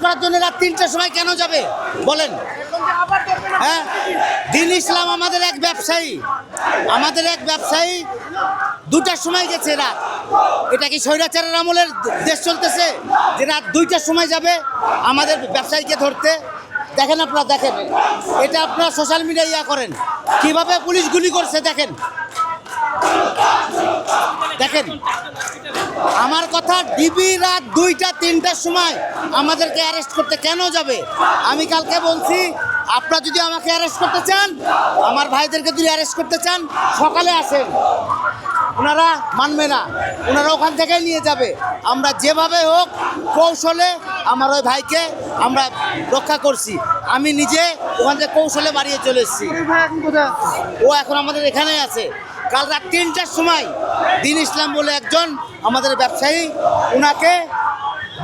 করার জন্য রাত তিনটার সময় কেন যাবে? বলেন। হ্যাঁ? দিন ইসলাম আমাদের এক ব্যবসায়ী। আমাদের এক ব্যবসায়ী দুটার সময় গেছে রাত। এটা কি স্বৈরাচারের আমলের দেশ চলতেছে? যে রাত দুইটার সময় যাবে আমাদের ব্যবসায়ীকে ধরতে। দেখেন আপনারা, দেখেন। এটা আপনারা সোশ্যাল মিডিয়া ইয়া করেন। কীভাবে পুলিশ গুলি করছে, দেখেন। দেখেন। আমার কথা, ডিবি রাত দুইটা, তিনটার সময় আমাদেরকে অ্যারেস্ট করতে কেন যাবে? আমি কালকে বলছি, আপনারা যদি আমাকে অ্যারেস্ট করতে চান, আমার ভাইদেরকে যদি অ্যারেস্ট করতে চান, সকালে আসেন। ওনারা মানবে না। ওনারা ওখান থেকে নিয়ে যাবে। আমরা যেভাবে হোক কৌশলে আমার ওই ভাইকে আমরা রক্ষা করছি। আমি নিজে ওখান থেকে কৌশলে বাড়িয়ে চলে এসেছি। ও এখন আমাদের এখানেই আছে। কাল রাত তিনটার সময় দিন ইসলাম বলে একজন আমাদের ব্যবসায়ী ওনাকে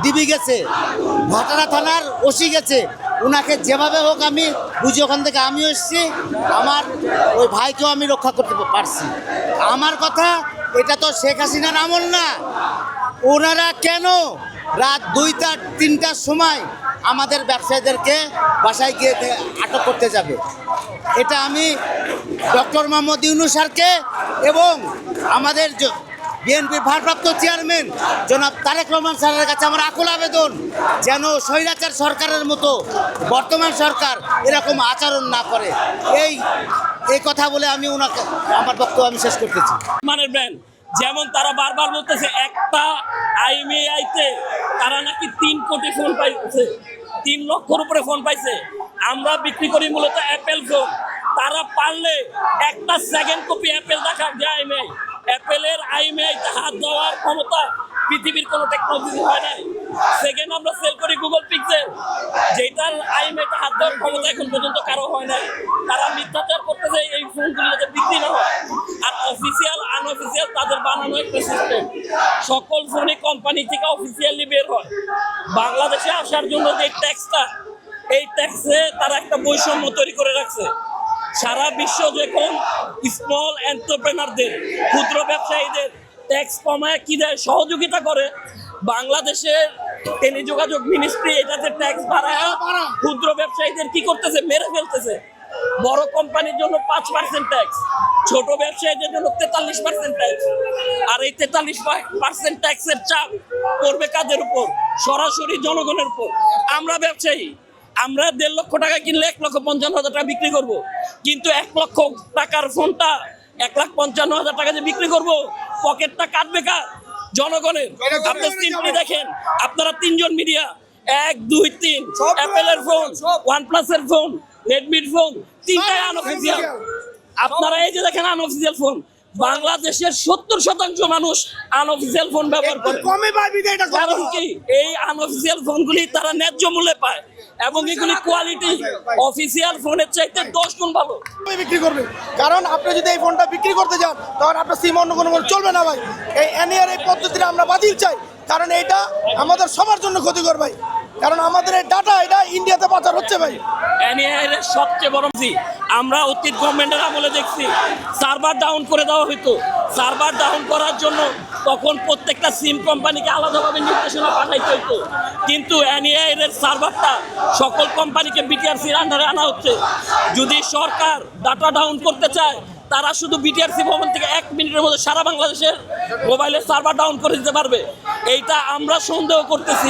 দিবি গেছে। ভাটারা থানার ওসি গেছে। ওনাকে যেভাবে হোক আমি বুঝি ওখান থেকে আমিও এসেছি। আমার ওই ভাইকেও আমি রক্ষা করতে পারছি। আমার কথা, এটা তো শেখ হাসিনার আমল না। ওনারা কেন রাত দুইটা, তিনটার সময় আমাদের ব্যবসায়ীদেরকে বাসায় গিয়ে আটক করতে যাবে? এটা আমি ডক্টর মোহাম্মদ ইউনুস স্যারকে এবং আমাদের বিএনপির ভারপ্রাপ্ত চেয়ারম্যান জনাব তারেক রহমান স্যারের কাছে আমার আকুল আবেদন যেন স্বৈরাচার সরকারের মতো বর্তমান সরকার এরকম আচরণ না করে। এই এই কথা বলে আমি ওনাকে আমার বক্তব্য আমি শেষ করতেছি। মানের ব্র্যান্ড যেমন তারা বারবার বলতেছে, একটা আইমিআইতে তারা নাকি তিন কোটি ফোন পাইছে, তিন লক্ষর উপরে ফোন পাইছে। আমরা বিক্রি করি মূলত অ্যাপেল ফোন তারা পারলে একটা সেকেন্ড কপি অ্যাপেল ক্ষমতা পৃথিবীর কোনো টেকনোলজি হয় নাই। সেকেন্ড আমরা সেল করি গুগল পিক্সেল যেটার আইএমআইতে হাত দেওয়ার ক্ষমতা এখন পর্যন্ত কারও হয় নাই। তারা মিথ্যাচার করতেছে এই ফোনগুলো যাতে বিক্রি না হয়। আর অফিসিয়াল আনঅফিসিয়াল তাদের বানানো একটা সিস্টেম সকল ফোনই কোম্পানি থেকে অফিসিয়ালি বের হয়। বাংলাদেশে আসার জন্য যে ট্যাক্সটা এই ট্যাক্সে তারা একটা বৈষম্য তৈরি করে রাখছে। সারা বিশ্ব যখন স্মল এন্টারপ্রেনারদের ক্ষুদ্র ব্যবসায়ীদের ট্যাক্স কমায়, কি দেয়? সহযোগিতা করে। বাংলাদেশের টেলিযোগাযোগ মিনিস্ট্রি এটাতে ট্যাক্স বাড়ায়। ক্ষুদ্র ব্যবসায়ীদের কি করতেছে? মেরে ফেলতেছে। বড় কোম্পানির জন্য পাঁচ পার্সেন্ট ট্যাক্স। ছোট ব্যবসায়ীদের জন্য তেতাল্লিশ পার্সেন্ট ট্যাক্স। আর এই তেতাল্লিশ পার্সেন্ট ট্যাক্সের চাপ পড়বে কাদের উপর? সরাসরি জনগণের উপর। আমরা ব্যবসায়ী। আমরা দেড় লক্ষ টাকা কিনলে এক লক্ষ পঞ্চান্ন হাজার টাকা বিক্রি করব। কিন্তু এক লক্ষ টাকার ফোনটা এক লাখ পঞ্চান্ন হাজার টাকা যে বিক্রি করব পকেটটা কাটবে কার? জনগণের। আপনি সিম্পলি দেখেন আপনারা তিনজন মিডিয়া এক দুই তিন অ্যাপেলের ফোন ওয়ান প্লাসের ফোন রেডমির ফোন তিনটাই আনঅফিসিয়াল আপনারা এই যে দেখেন আনঅফিসিয়াল ফোন বাংলাদেশের সত্তর শতাংশ মানুষ আনঅফিসিয়াল ফোন ব্যবহার করে। কমে পাবি এটা কারণ কি? এই আনঅফিসিয়াল ফোনগুলি তারা ন্যায্য মূল্যে পায়। এবং এগুলি কোয়ালিটি অফিসিয়াল ফোনের চাইতে দশ গুণ ভালো। বিক্রি করবে। কারণ আপনি যদি এই ফোনটা বিক্রি করতে যান তখন আপনার সিম অন্য কোনো চলবে না ভাই। এই এনইআর এই পদ্ধতিটা আমরা বাতিল চাই। কারণ এইটা আমাদের সবার জন্য ক্ষতিকর ভাই। কারণ আমাদের এই ডাটা এটা ইন্ডিয়াতে পাচার হচ্ছে ভাই। এনএআইএর সবচেয়ে বড় জি, আমরা অতীত গভর্নমেন্টের আমলে দেখছি সার্ভার ডাউন করে দেওয়া হতো সার্ভার ডাউন করার জন্য তখন প্রত্যেকটা সিম কোম্পানিকে আলাদাভাবে নির্দেশনা পাঠাইতে হতো কিন্তু এনএআইএর সার্ভারটা সকল কোম্পানিকে বিটিআরসির আন্ডারে আনা হচ্ছে। যদি সরকার ডাটা ডাউন করতে চায়, তারা শুধু বিটিআরসি ভবন থেকে এক মিনিটের মধ্যে সারা বাংলাদেশের মোবাইলের সার্ভার ডাউন করে দিতে পারবে। এইটা আমরা সন্দেহ করতেছি।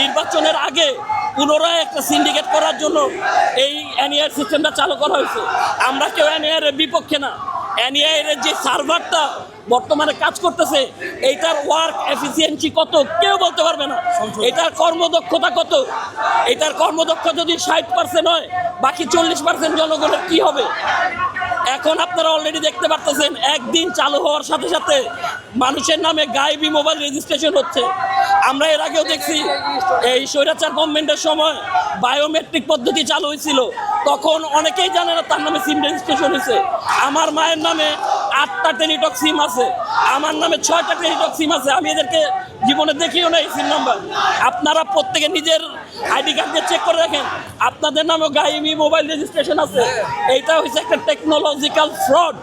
নির্বাচনের আগে পুনরায় একটা সিন্ডিকেট করার জন্য এই এনইআর সিস্টেমটা চালু করা হয়েছে। আমরা কেউ এনইআর এর বিপক্ষে না। এনইআর এর যে সার্ভারটা বর্তমানে কাজ করতেছে, এইটার ওয়ার্ক এফিসিয়েন্সি কত কেউ বলতে পারবে না। এটার কর্মদক্ষতা কত? এটার কর্মদক্ষতা যদি ষাট পার্সেন্ট হয়, বাকি চল্লিশ পার্সেন্ট জনগণের কি হবে? এখন আপনারা অলরেডি দেখতে পারতেছেন, একদিন চালু হওয়ার সাথে সাথে মানুষের নামে গায়েবী মোবাইল রেজিস্ট্রেশন হচ্ছে। আমরা এর আগেও দেখছি, এই স্বৈরাচার গভর্নমেন্টের সময় বায়োমেট্রিক পদ্ধতি চালু হয়েছিল। তখন অনেকেই জানে না তার নামে সিম রেজিস্ট্রেশন হয়েছে। আমার মায়ের নামে আটটা টেলিটক সিম আছে। আমার নামে ছয়টা টেলিটক সিম আছে। আমি এদেরকে জীবনে দেখিও না এই সিম নাম্বার। আপনারা প্রত্যেকে নিজের আইডি কার্ড দিয়ে চেক করে রাখেন। আপনাদের নামেও গাইমি মোবাইল রেজিস্ট্রেশন আছে। এইটা হচ্ছে একটা টেকনোলজিক্যাল ফ্রড